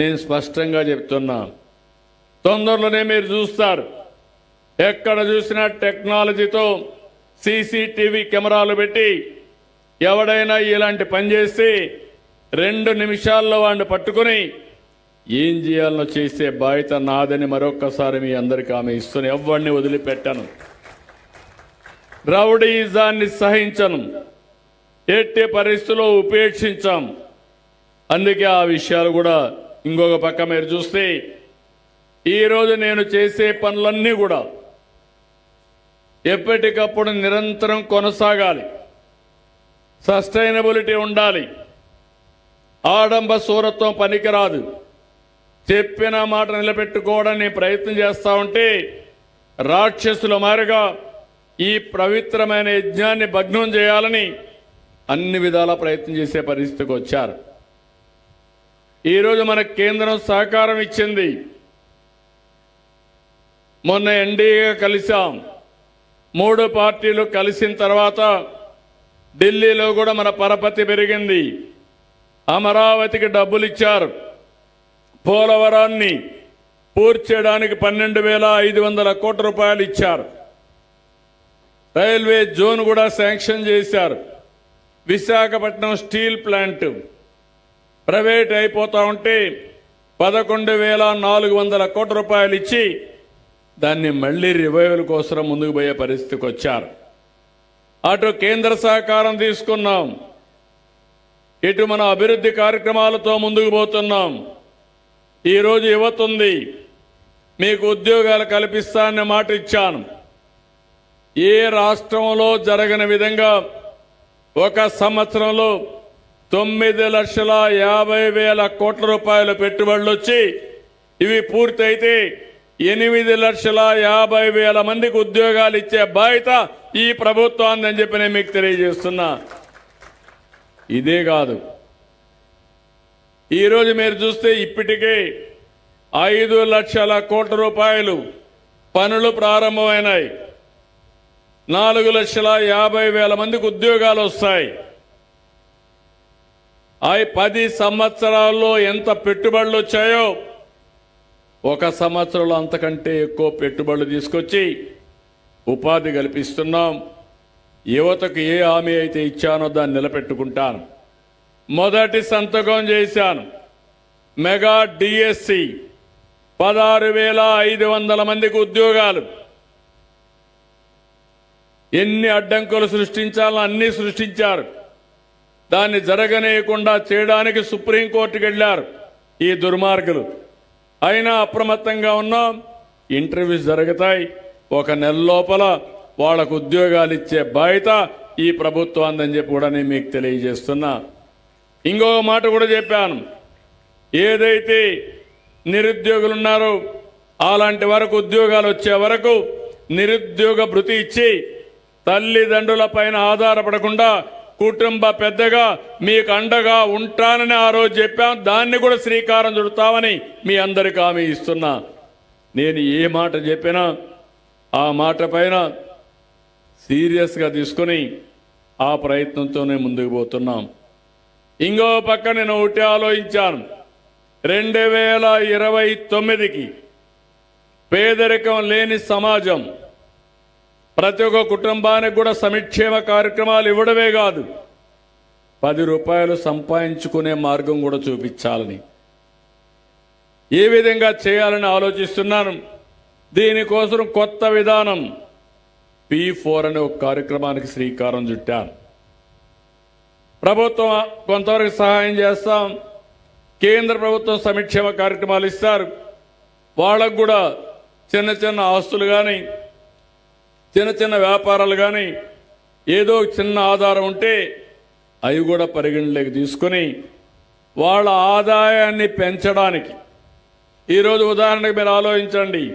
నేను స్పష్టంగా చెప్తున్నా. తొందరలోనే మీరు చూస్తారు. ఎక్కడ చూసినా టెక్నాలజీతో సీసీటీవీ కెమెరాలు పెట్టి ఎవడైనా ఇలాంటి పని చేసి రెండు నిమిషాల్లో వాడిని పట్టుకుని ఏం చేయాలనో చేసే బాధ్యత నాదని మరొక్కసారి మీ అందరికీ ఆమె ఇస్తున్న. ఎవరిని వదిలిపెట్టను. రౌడీజాన్ని సహించను. ఎట్టి పరిస్థితుల్లో ఉపేక్షించాం. అందుకే ఆ విషయాలు కూడా ఇంకొక పక్క మీరు చూస్తే ఈరోజు నేను చేసే పనులన్నీ కూడా ఎప్పటికప్పుడు నిరంతరం కొనసాగాలి. సస్టైనబిలిటీ ఉండాలి. ఆడంబ సూరత్వం పనికిరాదు. చెప్పిన మాట నిలబెట్టుకోవడానికి ప్రయత్నం చేస్తా ఉంటే రాక్షసుల మారుగా ఈ పవిత్రమైన యజ్ఞాన్ని భగ్నం చేయాలని అన్ని విధాల ప్రయత్నం చేసే పరిస్థితికి వచ్చారు. ఈరోజు మన కేంద్రం సహకారం ఇచ్చింది. మొన్న ఎన్డీఏ కలిసాం మూడు పార్టీలు కలిసిన తర్వాత ఢిల్లీలో కూడా మన పరపతి పెరిగింది. అమరావతికి డబ్బులు ఇచ్చారు. పోలవరాన్ని పూర్తి చేయడానికి పన్నెండు వేల ఐదు వందల కోట్ల రూపాయలు ఇచ్చారు. రైల్వే జోన్ కూడా శాంక్షన్ చేశారు. Visakhapatnam steel plant. ప్రైవేట్ అయిపోతూ ఉంటే పదకొండు వేల నాలుగు వందల కోట్ల రూపాయలు ఇచ్చి దాన్ని మళ్ళీ రివైవల్ కోసం ముందుకు పోయే పరిస్థితికి వచ్చారు. అటు కేంద్ర సహకారం తీసుకున్నాం. ఇటు మన అభివృద్ధి కార్యక్రమాలతో ముందుకు పోతున్నాం. ఈరోజు యువత ఉంది. మీకు ఉద్యోగాలు కల్పిస్తానని మాట ఇచ్చాను. ఏ రాష్ట్రంలో జరగని విధంగా ఒక సంవత్సరంలో తొమ్మిది లక్షల యాభై వేల కోట్ల రూపాయల పెట్టుబడులు వచ్చి ఇవి పూర్తయితే ఎనిమిది లక్షల యాభై వేల మందికి ఉద్యోగాలు ఇచ్చే బాధ్యత ఈ ప్రభుత్వాన్ని అని చెప్పి నేను మీకు తెలియజేస్తున్నా. ఇదే కాదు. ఈరోజు మీరు చూస్తే ఇప్పటికే ఐదు లక్షల కోట్ల రూపాయలు పనులు ప్రారంభమైనాయి. నాలుగు లక్షల యాభై వేల మందికి ఉద్యోగాలు వస్తాయి. ఆ పది సంవత్సరాల్లో ఎంత పెట్టుబడులు వచ్చాయో ఒక సంవత్సరంలో అంతకంటే ఎక్కువ పెట్టుబడులు తీసుకొచ్చి ఉపాధి కల్పిస్తున్నాం. యువతకు ఏ హామీ అయితే ఇచ్చానో దాన్ని నిలబెట్టుకుంటాను. మొదటి సంతకం చేశాను. మెగా డిఎస్సి పదహారు వేల ఐదు వందల మందికి ఉద్యోగాలు. ఎన్ని అడ్డంకులు సృష్టించాలో అన్నీ సృష్టించారు. దాన్ని జరగనీయకుండా చేయడానికి సుప్రీంకోర్టుకు వెళ్ళారు ఈ దుర్మార్గులు. అయినా అప్రమత్తంగా ఉన్నాం ఇంటర్వ్యూస్ జరుగుతాయి. ఒక నెల లోపల వాళ్ళకు ఉద్యోగాలు ఇచ్చే బాధ్యత ఈ ప్రభుత్వాన్ని చెప్పి కూడా నేను మీకు తెలియజేస్తున్నా. ఇంకొక మాట కూడా చెప్పాను. ఏదైతే నిరుద్యోగులు ఉన్నారో అలాంటి వరకు ఉద్యోగాలు వచ్చే వరకు నిరుద్యోగ భృతి ఇచ్చి తల్లిదండ్రుల పైన ఆధారపడకుండా కుటుంబ పెద్దగా మీకు అండగా ఉంటానని ఆ రోజు చెప్పాం. దాన్ని కూడా శ్రీకారం చుడతామని మీ అందరికి హామీ ఇస్తున్నా. నేను ఏ మాట చెప్పినా ఆ మాట పైన సీరియస్గా తీసుకుని ఆ ప్రయత్నంతోనే ముందుకు పోతున్నాం. ఇంకో పక్క నేను ఒకటి ఆలోచించాను. రెండు వేల ఇరవై తొమ్మిదికి పేదరికం లేని సమాజం ప్రతి ఒక్క కుటుంబానికి కూడా సమిక్షేమ కార్యక్రమాలు ఇవ్వడమే కాదు పది రూపాయలు సంపాదించుకునే మార్గం కూడా చూపించాలని. ఏ విధంగా చేయాలని ఆలోచిస్తున్నాను? దీనికోసం కొత్త విధానం. పి ఫోర్ అనే ఒక కార్యక్రమానికి శ్రీకారం చుట్టాను. ప్రభుత్వం కొంతవరకు సహాయం చేస్తాం. కేంద్ర ప్రభుత్వం సంక్షేమ కార్యక్రమాలు ఇస్తారు. వాళ్ళకు కూడా చిన్న చిన్న ఆస్తులు కానీ చిన్న చిన్న వ్యాపారాలు కానీ ఏదో చిన్న ఆధారం ఉంటే అవి కూడా పరిగణలోకి తీసుకొని వాళ్ళ ఆదాయాన్ని పెంచడానికి. ఈరోజు ఉదాహరణకు మీరు ఆలోచించండి.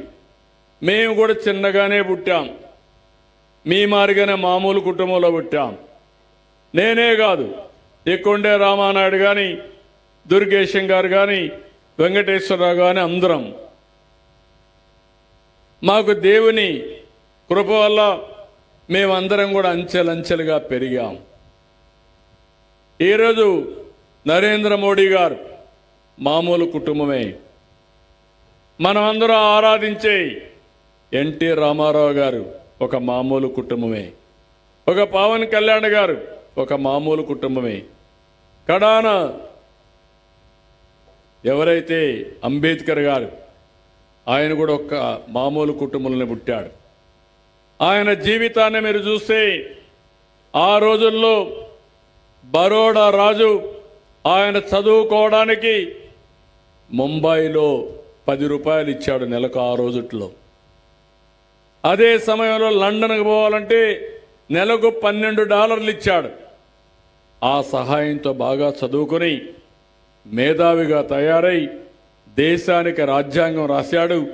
మేము కూడా చిన్నగానే పుట్టాం. మీ మారిగానే మామూలు కుటుంబంలో పుట్టాం. నేనే కాదు ఎక్కుండే రామానాయుడు కానీ దుర్గేశం గారు కానీ వెంకటేశ్వరరావు కానీ అందరం. మాకు దేవుని కృప వల్ల మేమందరం కూడా అంచెలంచెలుగా పెరిగాం. ఈరోజు నరేంద్ర మోడీ గారు మామూలు కుటుంబమే. మనమందరం ఆరాధించే ఎన్టీ రామారావు గారు ఒక మామూలు కుటుంబమే. ఒక పవన్ కళ్యాణ్ గారు ఒక మామూలు కుటుంబమే. కడాన ఎవరైతే అంబేద్కర్ గారు ఆయన కూడా ఒక మామూలు కుటుంబంలో పుట్టాడు. ఆయన జీవితాన్ని మీరు చూస్తే ఆ రోజుల్లో బరోడా రాజు ఆయన చదువుకోవడానికి ముంబైలో పది రూపాయలు ఇచ్చాడు నెలకు ఆ రోజుట్లో. అదే సమయంలో లండన్కి పోవాలంటే నెలకు పన్నెండు డాలర్లు ఇచ్చాడు. ఆ సహాయంతో బాగా చదువుకొని మేధావిగా తయారై దేశానికి రాజ్యాంగం రాశాడు.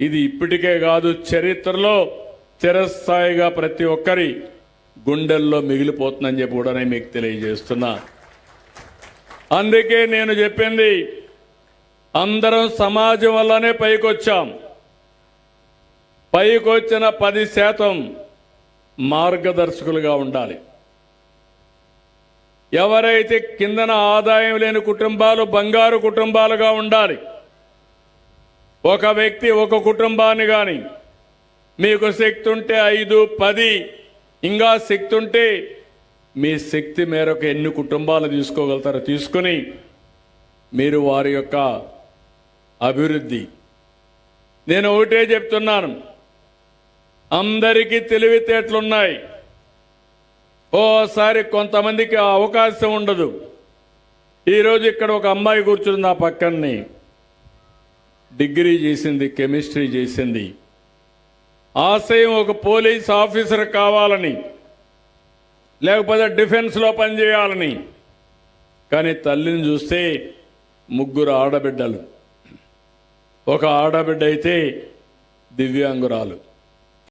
ఇది ఇప్పటికే కాదు చరిత్రలో చిరస్థాయిగా ప్రతి ఒక్కరి గుండెల్లో మిగిలిపోతుందని చెప్పి కూడా నేను మీకు తెలియజేస్తున్నా. అందుకే నేను చెప్పింది అందరం సమాజం వల్లనే పైకొచ్చాం. పైకొచ్చిన పది శాతం మార్గదర్శకులుగా ఉండాలి. ఎవరైతే కిందన ఆదాయం లేని కుటుంబాలు బంగారు కుటుంబాలుగా ఉండాలి ఒక వ్యక్తి ఒక కుటుంబాన్ని కానీ మీకు శక్తి ఉంటే ఐదు పది ఇంకా శక్తి ఉంటే మీ శక్తి మేరకు ఎన్ని కుటుంబాలు తీసుకోగలుగుతారో తీసుకుని మీరు వారి యొక్క అభివృద్ధి. నేను ఒకటే చెప్తున్నాను. అందరికీ తెలివితేటలున్నాయి. ఓసారి కొంతమందికి అవకాశం ఉండదు. ఈరోజు ఇక్కడ ఒక అమ్మాయి కూర్చుంది నా పక్కన్ని డిగ్రీ చేసింది కెమిస్ట్రీ చేసింది. ఆశయం ఒక పోలీస్ ఆఫీసర్ కావాలని లేకపోతే డిఫెన్స్లో పనిచేయాలని. కానీ తల్లిని చూస్తే ముగ్గురు ఆడబిడ్డలు. ఒక ఆడబిడ్డ అయితే దివ్యాంగురాలు.